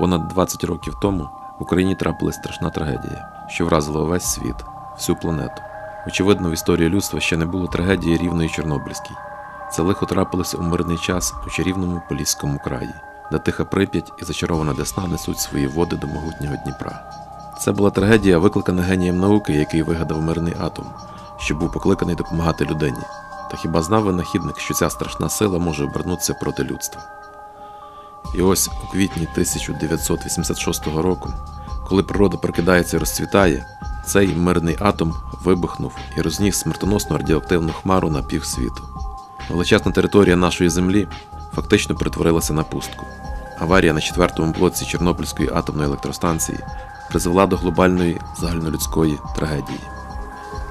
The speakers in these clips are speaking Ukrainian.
Понад 20 років тому в Україні трапилась страшна трагедія, що вразила увесь світ, всю планету. Очевидно, в історії людства ще не було трагедії рівної Чорнобильській. Це лихо трапилося у мирний час у чарівному Поліському краї, де тиха прип'ять і зачарована Десна несуть свої води до могутнього Дніпра. Це була трагедія, викликана генієм науки, який вигадав мирний атом, що був покликаний допомагати людині. Та хіба знав винахідник, що ця страшна сила може обернутися проти людства? І ось у квітні 1986 року, коли природа прокидається і розцвітає, цей мирний атом вибухнув і розніс смертоносну радіоактивну хмару на півсвіту. Величезна територія нашої землі фактично перетворилася на пустку. Аварія на четвертому блоці Чорнобильської атомної електростанції призвела до глобальної загальнолюдської трагедії.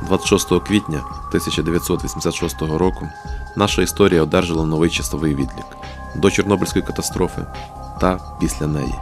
26 квітня 1986 року наша історія одержала новий часовий відлік до Чорнобильської катастрофи та після неї.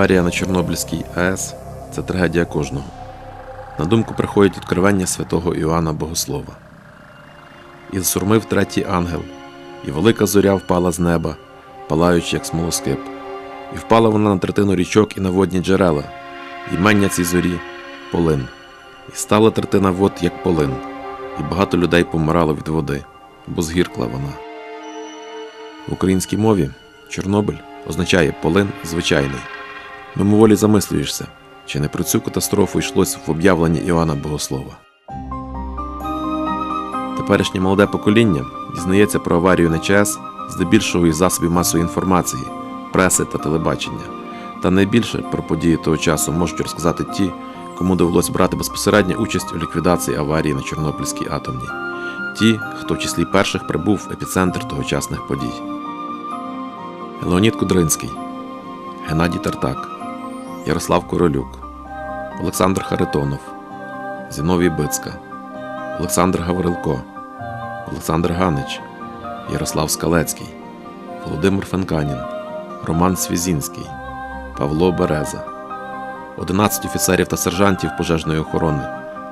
Аварія на Чорнобильській АЕС це трагедія кожного. На думку приходять відкривання святого Іоанна Богослова. І засурмив третій ангел, і велика зоря впала з неба, палаючи, як смолоскип, і впала вона на третину річок і на водні джерела, імення цій зорі полин. І стала третина вод, як полин, і багато людей помирало від води, бо згіркла вона. В українській мові Чорнобиль означає полин звичайний. Мимоволі замислюєшся, чи не про цю катастрофу йшлось в об'явленні Іоанна Богослова. Теперішнє молоде покоління дізнається про аварію на ЧАЕС здебільшого із засобів масової інформації, преси та телебачення. Та найбільше про події того часу можуть розказати ті, кому довелось брати безпосередню участь у ліквідації аварії на Чорнобильській атомній, ті, хто в числі перших прибув в епіцентр тогочасних подій. Леонід Кудринський, Геннадій Тартак, Ярослав Королюк, Олександр Харитонов, Зіновій Бицька, Олександр Гаврилко, Олександр Ганич, Ярослав Скалецький, Володимир Фенканін, Роман Свізінський, Павло Береза, 11 офіцерів та сержантів пожежної охорони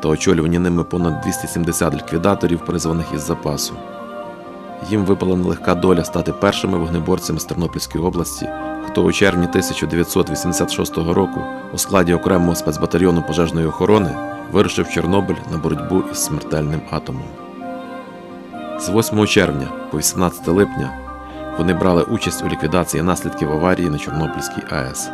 та очолювані ними понад 270 ліквідаторів, призваних із запасу. Їм випала нелегка доля стати першими вогнеборцями з Тернопільської області, хто у червні 1986 року у складі окремого спецбатальйону пожежної охорони вирушив Чорнобиль на боротьбу із смертельним атомом. З 8 червня по 18 липня вони брали участь у ліквідації наслідків аварії на Чорнобильській АЕС.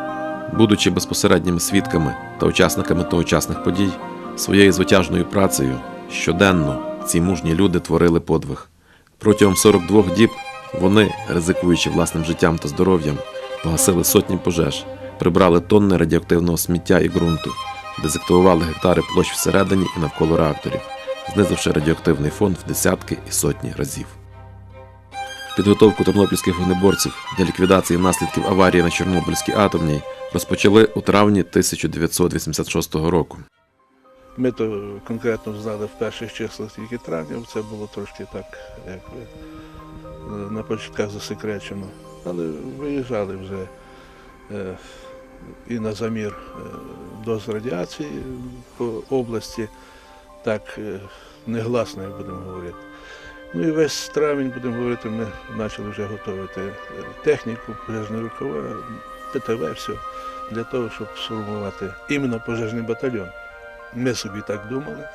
Будучи безпосередніми свідками та учасниками тогочасних подій, своєю звитяжною працею щоденно ці мужні люди творили подвиг. Протягом 42 діб вони, ризикуючи власним життям та здоров'ям, погасили сотні пожеж, прибрали тонни радіоактивного сміття і ґрунту, дезактивували гектари площ всередині і навколо реакторів, знизивши радіоактивний фон в десятки і сотні разів. Підготовку тернопільських вогнеборців для ліквідації наслідків аварії на Чорнобильській атомній розпочали у травні 1986 року. Ми то конкретно знали в перших числах тільки травня, це було трошки так, якби е, на початках засекречено. Але виїжджали вже е, і на замір е, доз радіації по області, так е, негласно, як будемо говорити. Ну і весь травень, будемо говорити, ми почали вже готувати техніку, пожежне рукава, ПТВ, все, для того, щоб сформувати іменно пожежний батальйон. Ми собі так думали.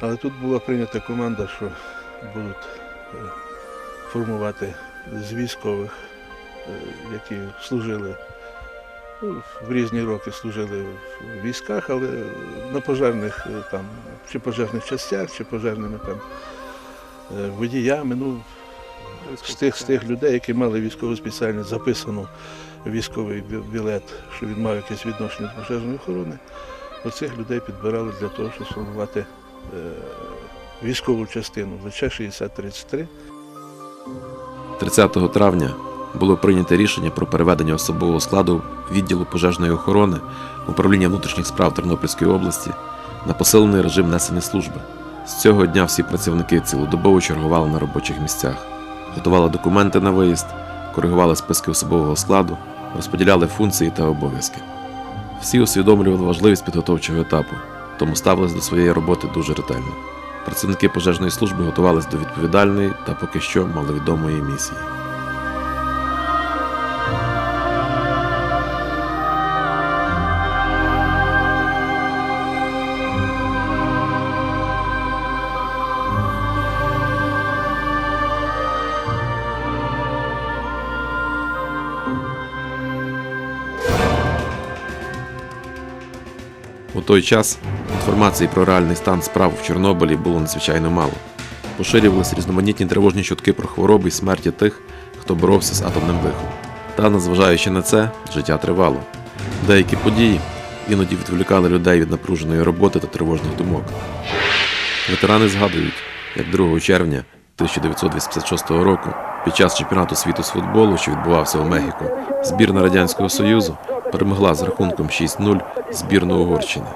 Але тут була прийнята команда, що будуть формувати з військових, е, які служили ну, в різні роки служили в військах, але на пожежних е, там, чи пожежних частях, чи пожежними там е, водіями. Ну, з тих, з тих людей, які мали військову спеціальність, записану військовий білет, що він мав якесь відношення до пожежної охорони. Оцих людей підбирали для того, щоб сформувати військову частину ВЧ 6033. 30 травня було прийнято рішення про переведення особового складу відділу пожежної охорони управління внутрішніх справ Тернопільської області на посилений режим несення служби З цього дня всі працівники цілодобово чергували на робочих місцях, готували документи на виїзд, коригували списки особового складу, розподіляли функції та обов'язки. Всі усвідомлювали важливість підготовчого етапу, тому ставились до своєї роботи дуже ретельно. Працівники пожежної служби готувалися до відповідальної та поки що маловідомої місії. У той час інформації про реальний стан справ в Чорнобилі було надзвичайно мало. Поширювалися різноманітні тривожні чутки про хвороби і смерті тих, хто боровся з атомним лихом. Та, незважаючи на це, життя тривало. Деякі події іноді відволікали людей від напруженої роботи та тривожних думок. Ветерани згадують, як 2 червня 1986 року, під час чемпіонату світу з футболу, що відбувався у Мехіко, збірна Радянського Союзу перемогла з рахунком 6-0 збірну Угорщини.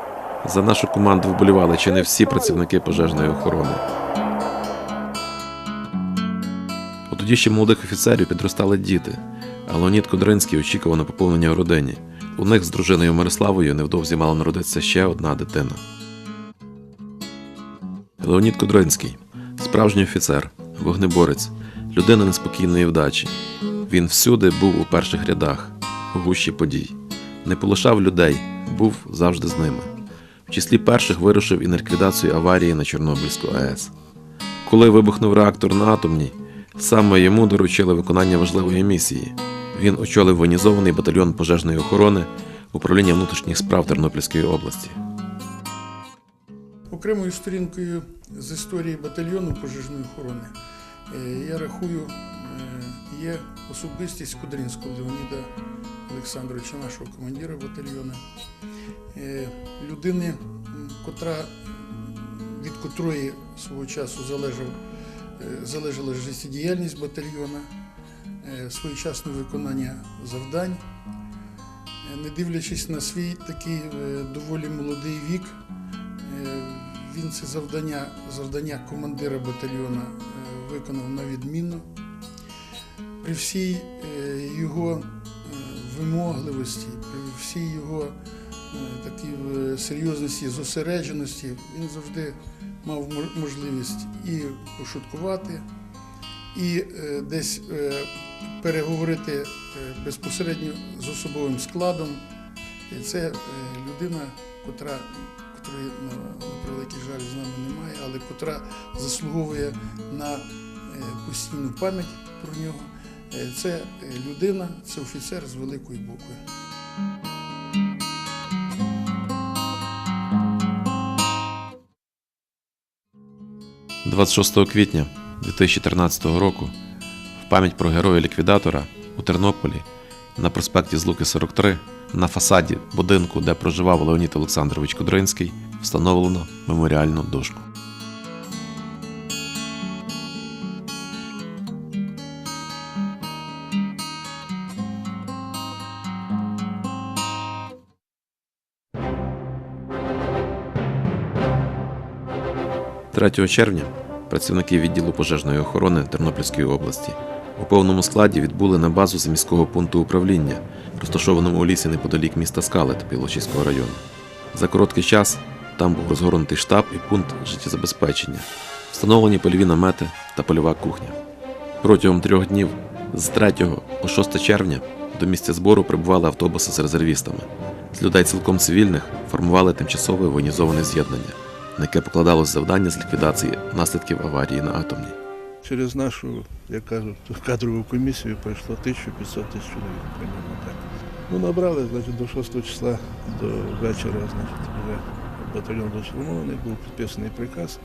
За нашу команду вболівали чи не всі працівники пожежної охорони. У тоді ще молодих офіцерів підростали діти, а Леонід Кодринський очікував на поповнення у родині. У них з дружиною Мирославою невдовзі мала народитися ще одна дитина. Леонід Кодринський справжній офіцер, вогнеборець, людина неспокійної вдачі. Він всюди був у перших рядах, у гущі подій. Не полишав людей, був завжди з ними. В числі перших вирушив і на ліквідацію аварії на Чорнобильську АЕС. Коли вибухнув реактор на атомній, саме йому доручили виконання важливої місії. Він очолив воєнізований батальйон пожежної охорони управління внутрішніх справ Тернопільської області. Окремою сторінкою з історії батальйону пожежної охорони е, я рахую, е, є особистість Кудринського Леоніда Олександровича, нашого командира батальйону, Е, людини, котра, від котрої свого часу залежав, е, залежала життєдіяльність батальйона, е, своєчасне виконання завдань. Не дивлячись на свій такий доволі молодий вік, Він це завдання, завдання командира батальйона виконав на відмінно. При всій його вимогливості, при всій його е, такій е, серйозності, зосередженості, він завжди мав можливість і пошуткувати, і е, десь переговорити безпосередньо з особовим складом. І це людина, котра котрої на, превеликий жаль з нами немає, але котра заслуговує на постійну пам'ять про нього. Е, Це е, людина, це офіцер з великої букви. 26 квітня 2013 року в пам'ять про героя-ліквідатора у Тернополі на проспекті Злуки 43 на фасаді будинку, де проживав Леонід Олександрович Кудринський, встановлено меморіальну дошку. Третього червня працівники відділу пожежної охорони Тернопільської області у повному складі відбули на базу з міського пункту управління, розташованому у лісі неподалік міста Скалет Білочиського району. За короткий час там був розгорнутий штаб і пункт життєзабезпечення, встановлені польові намети та польова кухня. Протягом трьох днів з 3 по 6 червня до місця збору прибували автобуси з резервістами. З людей цілком цивільних формували тимчасове воєнізоване з'єднання, на яке покладалось завдання з ліквідації наслідків аварії на атомній. Через нашу, як кажуть, кадрову комісію пройшло 1500 тисяч чоловік. Ну, набрали, значить, до 6 числа до вечора, значить, вже батальйон був сформований, був підписаний приказ.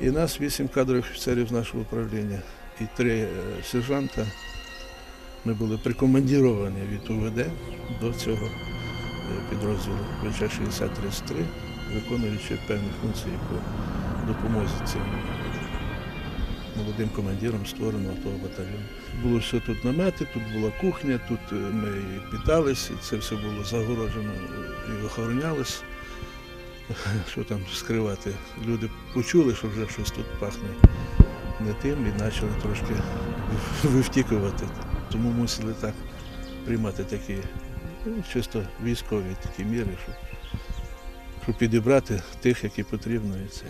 І нас вісім кадрових офіцерів з нашого управління і три е, сержанта. Ми були прикомандіровані від УВД до цього е, підрозділу ВЧ-6033, виконуючи певні функції по допомозі цим молодим командиром створеного того батальйону. Було все тут намети, тут була кухня, тут е, ми і питалися, це все було загороджено і охоронялось. що там скривати. Люди почули, що вже щось тут пахне не тим і почали трошки вивтікувати. Тому мусили так приймати такі ну, чисто військові такі міри, щоб, щоб підібрати тих, які потрібно. І це.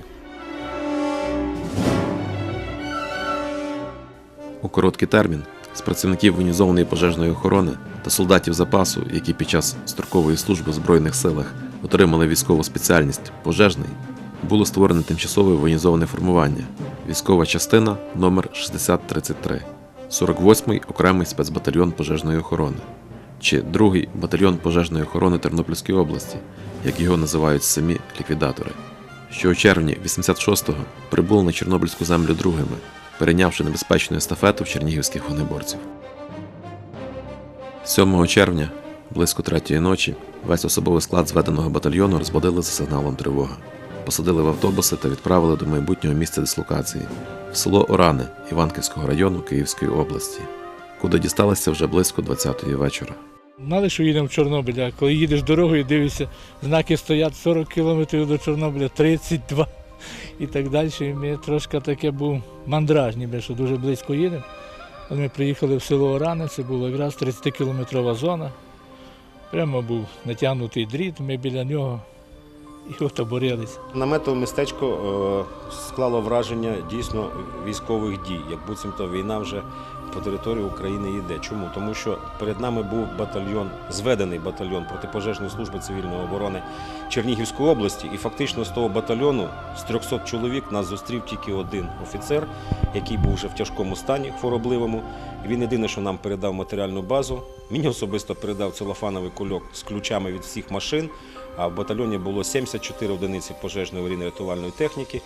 У короткий термін з працівників воєнізованої пожежної охорони та солдатів запасу, які під час строкової служби в Збройних силах отримали військову спеціальність пожежний, було створено тимчасове воєнізоване формування військова частина номер 6033 48-й окремий спецбатальйон пожежної охорони чи 2-й батальйон пожежної охорони Тернопільської області, як його називають самі ліквідатори, що у червні 86-го прибули на Чорнобильську землю другими, перейнявши небезпечну естафету чернігівських вогнеборців. 7 червня, близько третьої ночі, весь особовий склад зведеного батальйону розбудили за сигналом тривога. Посадили в автобуси та відправили до майбутнього місця дислокації в село Оране Іванківського району Київської області, куди дісталися вже близько 20-ї вечора. Знали, що їдемо в Чорнобиль, а коли їдеш дорогою, дивишся, знаки стоять 40 кілометрів до Чорнобиля, 32 і так далі. І ми трошки таке був мандраж, ніби що дуже близько їдемо. Ми приїхали в село Оране, це була якраз 30-кілометрова зона. Прямо був натягнутий дріт, ми біля нього і отоборилися. Наметове містечко е, склало враження дійсно військових дій, як буцімто війна вже по території України йде. Чому? Тому що перед нами був батальйон, зведений батальйон протипожежної служби цивільної оборони Чернігівської області, і фактично з того батальйону з 300 чоловік нас зустрів тільки один офіцер, який був вже в тяжкому стані хворобливому. Він єдине, що нам передав матеріальну базу. Мені особисто передав целофановий кульок з ключами від всіх машин. А в батальйоні було 74 одиниці пожежної аварійно рятувальної техніки.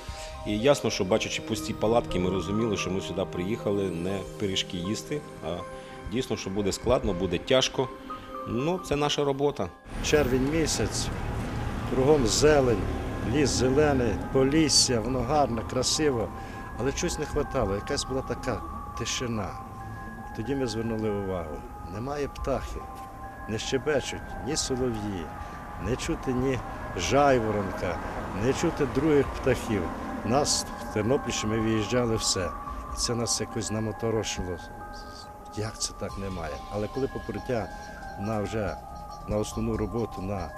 І ясно, що бачачи пусті палатки, ми розуміли, що ми сюди приїхали не пиріжки їсти, а дійсно, що буде складно, буде тяжко. Ну, це наша робота. червень місяць, кругом зелень, ліс зелений, полісся, воно гарно, красиво, але чогось не вистачало, якась була така тишина. Тоді ми звернули увагу. Немає птахів, не щебечуть ні солов'ї, не чути ні жайворонка, не чути других птахів. Нас в Тернопільщі ми виїжджали все. І це нас якось намоторошило. Як це так немає? Але коли покриття на вже на основну роботу на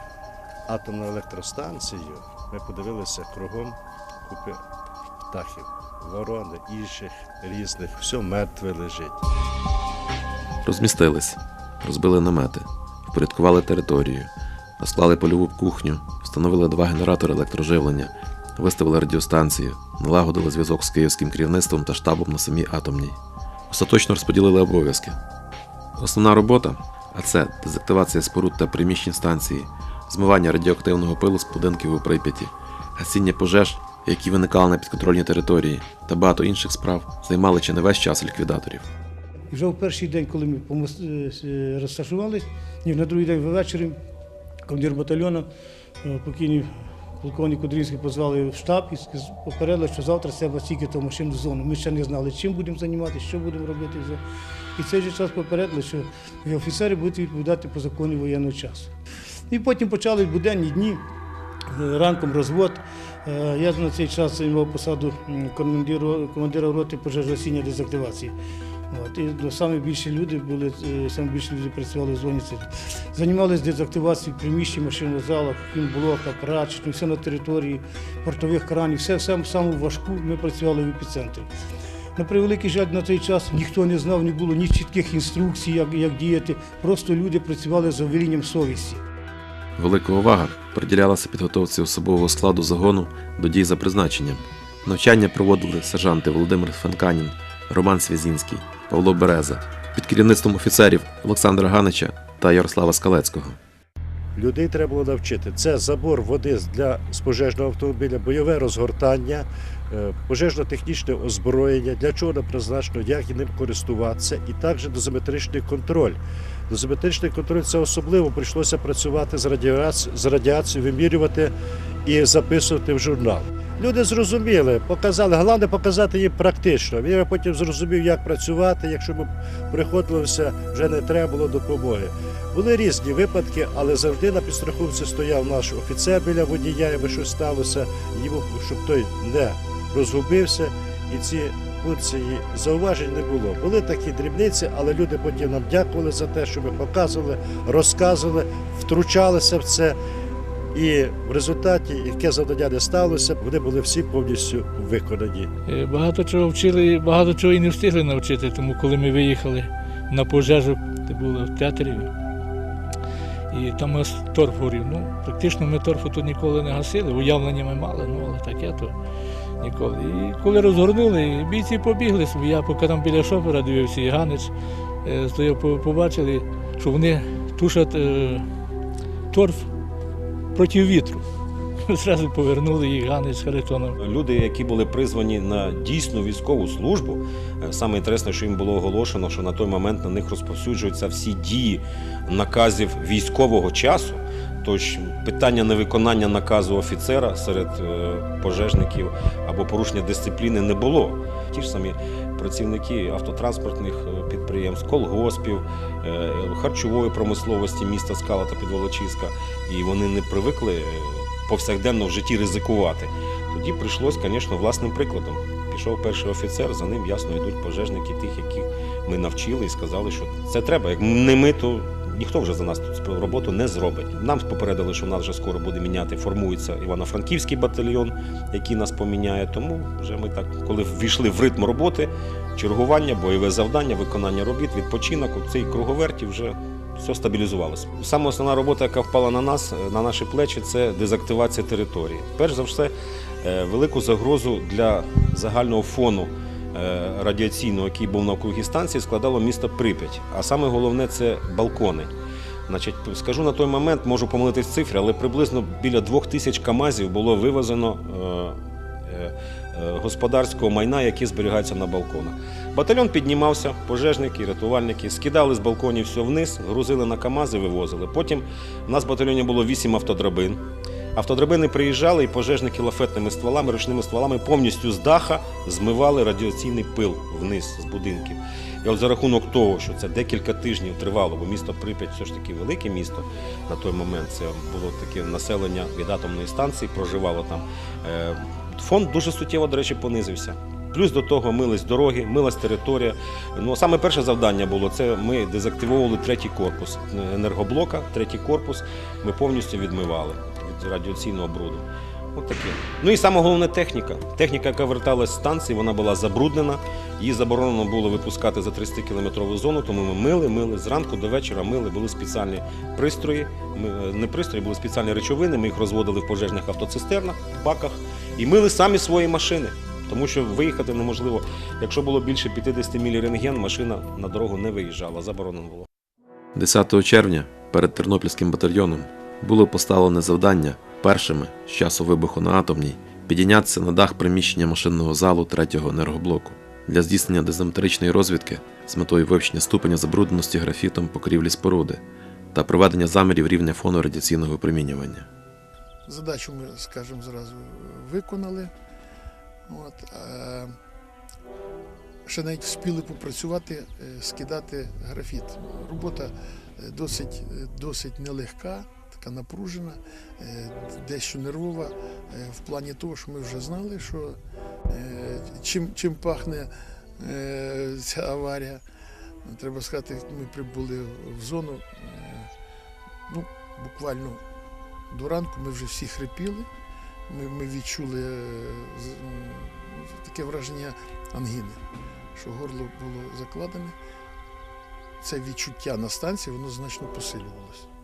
атомну електростанцію, ми подивилися кругом купи птахів, ворони, інших різних, все мертве лежить. Розмістились, розбили намети, впорядкували територію, розклали польову кухню, встановили два генератори електроживлення, виставили радіостанцію, налагодили зв'язок з київським керівництвом та штабом на самій атомній. Остаточно розподілили обов'язки. Основна робота а це дезактивація споруд та приміщень станції, змивання радіоактивного пилу з будинків у Прип'яті, гасіння пожеж, які виникали на підконтрольній території, та багато інших справ займали чи не весь час ліквідаторів. І вже в перший день, коли ми помос- е, ні, на другий день ввечері командир батальйону, е, покійний полковник Кудринський позвали в штаб і попередили, що завтра треба стільки то машин в зону. Ми ще не знали, чим будемо займатися, що будемо робити. І цей же час попередили, що офіцери будуть відповідати по закону воєнного часу. І потім почали буденні дні, е, ранком розвод. Е, Я на цей час займав посаду командира роти пожежогасіння дезактивації. От, і ну, саме люди були, е, саме люди працювали в зоні. Займалися дезактивацією приміщень, машинних залах, фінблоках, прачечних, все на території портових кранів, все, все саму важку ми працювали в епіцентрі. На превеликий жаль, на той час ніхто не знав, не було ні чітких інструкцій, як, як діяти. Просто люди працювали за велінням совісті. Велика увага приділялася підготовці особового складу загону до дій за призначенням. Навчання проводили сержанти Володимир Фанканін, Роман Связінський, Павло Береза під керівництвом офіцерів Олександра Ганича та Ярослава Скалецького. Людей треба було навчити. Це забор води для спожежного пожежного автомобіля, бойове розгортання, е, пожежно-технічне озброєння, для чого не призначено, як ним користуватися, і також дозиметричний контроль. Дозиметричний контроль це особливо прийшлося працювати з радіацією, з радіацією, вимірювати і записувати в журнал. Люди зрозуміли, показали, головне показати їм практично. Я потім зрозумів, як працювати, якщо б приходилося, вже не треба було допомоги. Були різні випадки, але завжди на підстрахунці стояв наш офіцер біля водія, якби щось сталося, йому, щоб той не розгубився. І ці функції зауважень не було. Були такі дрібниці, але люди потім нам дякували за те, що ми показували, розказували, втручалися в це. І в результаті, яке завдання не сталося, вони були всі повністю виконані. Е, Багато чого вчили, багато чого і не встигли навчити, тому коли ми виїхали на пожежу, це було в театрі. І там у нас торф горів. Ну, практично ми торфу тут ніколи не гасили, уявлення ми мали, ну але таке то ніколи. І коли розгорнули, бійці побігли собі. Я поки там біля шофера дивився, і Ганич е, стояв, побачили, що вони тушать е, торф проти вітру. Зразу повернули їх Ганич Харитоном. Люди, які були призвані на дійсну військову службу, е, саме інтересне, що їм було оголошено, що на той момент на них розповсюджуються всі дії наказів військового часу. Тож питання невиконання наказу офіцера серед е, пожежників або порушення дисципліни не було. Ті ж самі працівники автотранспортних е, підприємств, колгоспів, е, харчової промисловості міста Скала та Підволочиська, і вони не привикли повсякденно в житті ризикувати. Тоді прийшлось, звісно, власним прикладом. Пішов перший офіцер, за ним ясно йдуть пожежники, тих, яких ми навчили і сказали, що це треба. Як не ми, то ніхто вже за нас тут роботу не зробить. Нам попередили, що нас вже скоро буде міняти, формується Івано-Франківський батальйон, який нас поміняє. Тому вже ми так, коли ввійшли в ритм роботи, чергування, бойове завдання, виконання робіт, відпочинок, у цій круговерті вже все стабілізувалося. Саме основна робота, яка впала на нас, е, на наші плечі, це дезактивація території. Перш за все, е, велику загрозу для загального фону радіаційного, який був на округі станції, складало місто Прип'ять. А саме головне це балкони. Значить, скажу на той момент, можу помилитись в цифрі, але приблизно біля двох тисяч КАМАЗів було вивезено е, е, е, господарського майна, яке зберігається на балконах. Батальйон піднімався, пожежники, рятувальники скидали з балконів все вниз, грузили на КАМАЗи, вивозили. Потім у нас в батальйоні було вісім автодрабин. Автодрабини приїжджали і пожежники лафетними стволами, ручними стволами повністю з даха змивали радіаційний пил вниз з будинків. І от за рахунок того, що це декілька тижнів тривало, бо місто Прип'ять все ж таки велике місто на той момент, це було таке населення від атомної станції, проживало там. Е, Фонд дуже суттєво, до речі, понизився. Плюс до того мились дороги, милась територія. Ну, саме перше завдання було це ми дезактивовували третій корпус енергоблока, третій корпус ми повністю відмивали від радіаційного бруду. От таке. Ну і саме головне техніка. Техніка, яка верталась з станції, вона була забруднена. Її заборонено було випускати за 30 кілометрову зону, тому ми мили, мили зранку до вечора мили. Були спеціальні пристрої. Е, не пристрої, були спеціальні речовини. Ми їх розводили в пожежних автоцистернах, баках і мили самі свої машини. Тому що виїхати неможливо. Якщо було більше 50 мілі рентген, машина на дорогу не виїжджала, заборонено було. 10 червня перед Тернопільським батальйоном було поставлене завдання першими з часу вибуху на атомній підійнятися на дах приміщення машинного залу третього енергоблоку для здійснення дезометричної розвідки з метою вивчення ступеня забрудненості графітом покрівлі споруди та проведення замірів рівня фону радіаційного випромінювання. Задачу ми, скажімо, зразу виконали. От, е, ще навіть встигли попрацювати, е, скидати графіт. Робота е, досить, досить нелегка, така напружена, е, дещо нервова, е, в плані того, що ми вже знали, що е, чим, чим пахне ця аварія. Треба сказати, ми прибули в зону. Ну, буквально до ранку ми вже всі хрипіли. Ми, ми відчули таке враження ангіни, що горло було закладене. Це відчуття на станції, воно значно посилювалося.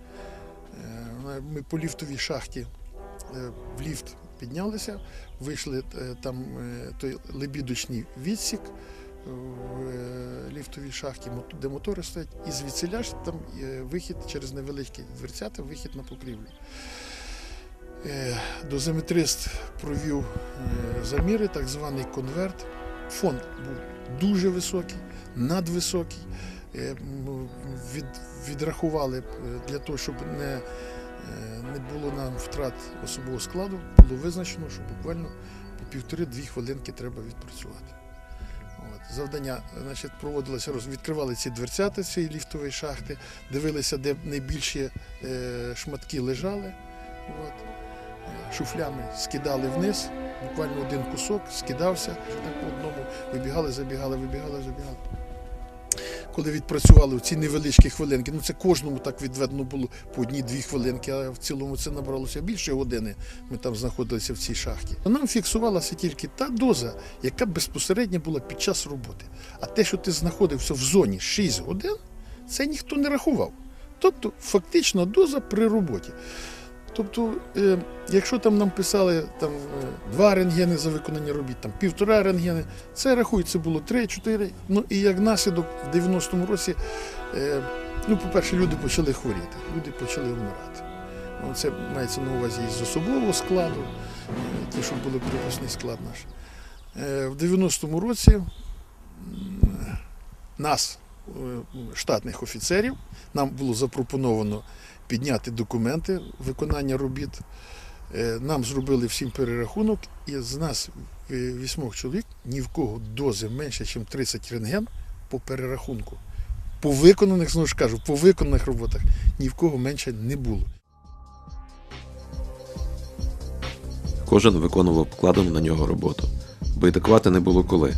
Е, Ми по ліфтовій шахті е, в ліфт піднялися, вийшли е, там той лебідочний відсік в ліфтовій шахті, де мотори стоять, і звідсіля ж там вихід через невеличкі дверцята, вихід на покрівлю. Дозиметрист провів заміри, так званий конверт. Фон був дуже високий, надвисокий. Е, Від, відрахували е, для того, щоб не, е, не було нам втрат особового складу, було визначено, що буквально по півтори-дві хвилинки треба відпрацювати. От, завдання значить, проводилося, відкривали ці дверцята цієї ліфтової шахти, дивилися, де найбільші шматки лежали. От. Шуфлями скидали вниз, буквально один кусок скидався, так по одному вибігали, забігали, вибігали, забігали. Коли відпрацювали ці невеличкі хвилинки, ну це кожному так відведено було по одній-дві хвилинки, а в цілому це набралося більше години. Ми там знаходилися в цій шахті. Нам фіксувалася тільки та доза, яка безпосередньо була під час роботи. А те, що ти знаходився в зоні 6 годин, це ніхто не рахував. Тобто, фактично доза при роботі. Тобто, е, якщо там нам писали там, е, два рентгени за виконання робіт, там півтора рентгени, це рахується було 3-4. Ну і як наслідок в 90-му році, е, ну, по-перше, люди почали хворіти, люди почали вмирати. Ну, Це мається на увазі із особового складу, ті, що були припасний склад наш. Е, В 90-му році нас, е, штатних офіцерів, нам було запропоновано підняти документи виконання робіт. Е, Нам зробили всім перерахунок, і з нас е, вісьмох чоловік ні в кого дози менше, ніж 30 рентген по перерахунку. По виконаних, знову ж кажу, по виконаних роботах ні в кого менше не було. Кожен виконував покладену на нього роботу. бо Байдикувати не було коли.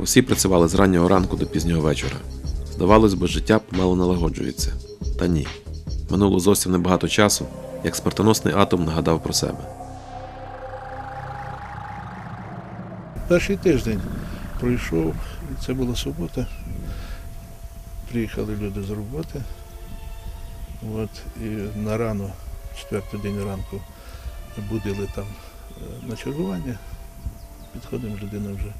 Усі працювали з раннього ранку до пізнього вечора. Здавалось би, життя помало налагоджується. Та ні. Минуло зовсім небагато часу, як смертоносний атом нагадав про себе. Перший тиждень пройшов, це була субота. Приїхали люди з роботи. От, і на рано, четвертий день ранку, будили там е, на чергування. Підходимо, людина вже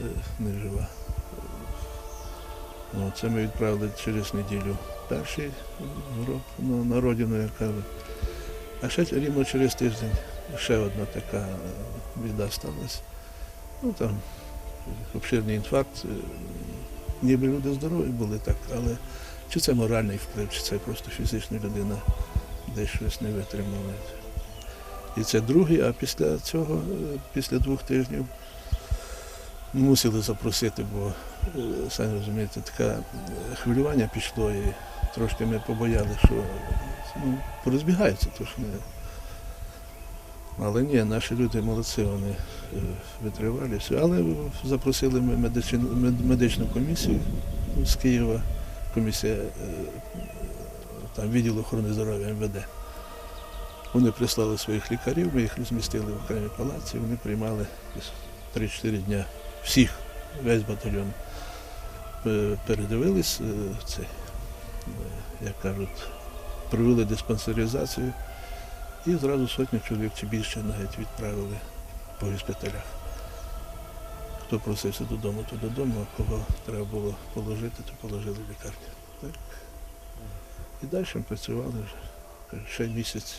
е, не жива. Це ми відправили через неділю перший гроб на, на родину, як кажуть. А ще рівно через тиждень ще одна така біда сталася. Ну там обширний інфаркт. е, Ніби люди здорові були так, але чи це моральний вплив, чи це просто фізична людина десь щось не витримала. І це другий, а після цього, е, після двох тижнів, мусили запросити, бо, е, самі розумієте, таке хвилювання пішло і трошки ми побояли, що ну, порозбігаються, то ж не. Але ні, наші люди молодці, вони е, витривалі. все. Але запросили ми медичну, медичну комісію з Києва, комісія е, там, відділу охорони здоров'я МВД. Вони прислали своїх лікарів, ми їх розмістили в окремій палаці, вони приймали десь 3-4 дня всіх, весь батальйон. Е, Передивились це, е, як кажуть, провели диспансеризацію. І зразу сотню чоловік чи більше навіть відправили по госпіталях. Хто просився додому, то додому, а кого треба було положити, то положили в лікарню. Так? І далі ми працювали вже ще місяць.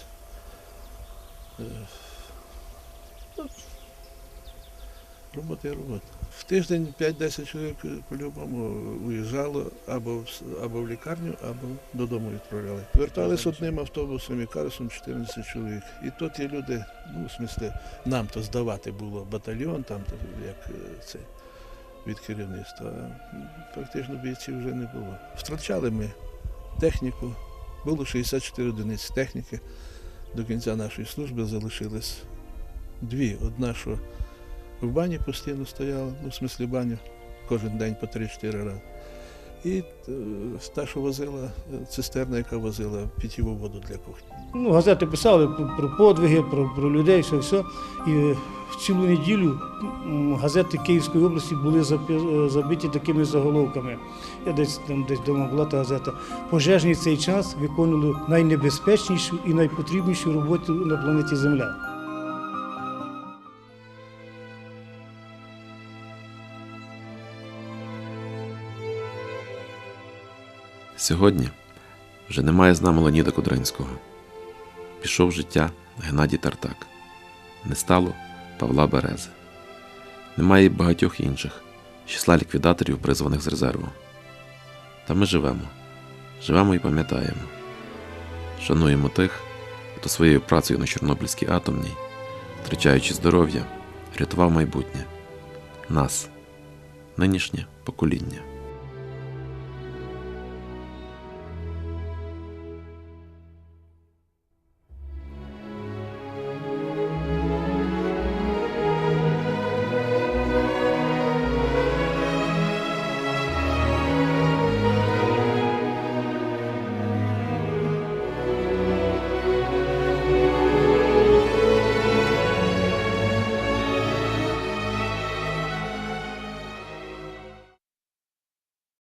Робота і робота. В тиждень 5-10 чоловік по-любому уїжджало або в, або в лікарню, або додому відправляли. Вертались одним автобусом і карусом 14 чоловік. І то ті люди, ну, в смислі, нам то здавати було батальйон, там як е, це від керівництва. а, Практично бійців вже не було. Втрачали ми техніку, було 64 одиниці техніки. До кінця нашої служби залишилось дві. Одна, що в бані постійно стояла, ну, в смислі баню, кожен день по 3-4 рази. І е, та, що возила е, цистерна, яка возила питьову воду для кухні. Ну, газети писали про, подвиги, про, про людей, все, все. І е, цілу неділю газети Київської області були забиті такими заголовками. Я десь там десь вдома була та газета. Пожежні цей час виконували найнебезпечнішу і найпотрібнішу роботу на планеті Земля. Сьогодні вже немає з нами Леоніда Кудринського. Пішов життя Геннадій Тартак. Не стало Павла Берези. Немає й багатьох інших числа ліквідаторів, призваних з резерву. Та ми живемо, живемо і пам'ятаємо. Шануємо тих, хто своєю працею на Чорнобильській атомній, втрачаючи здоров'я, рятував майбутнє. Нас, нинішнє покоління.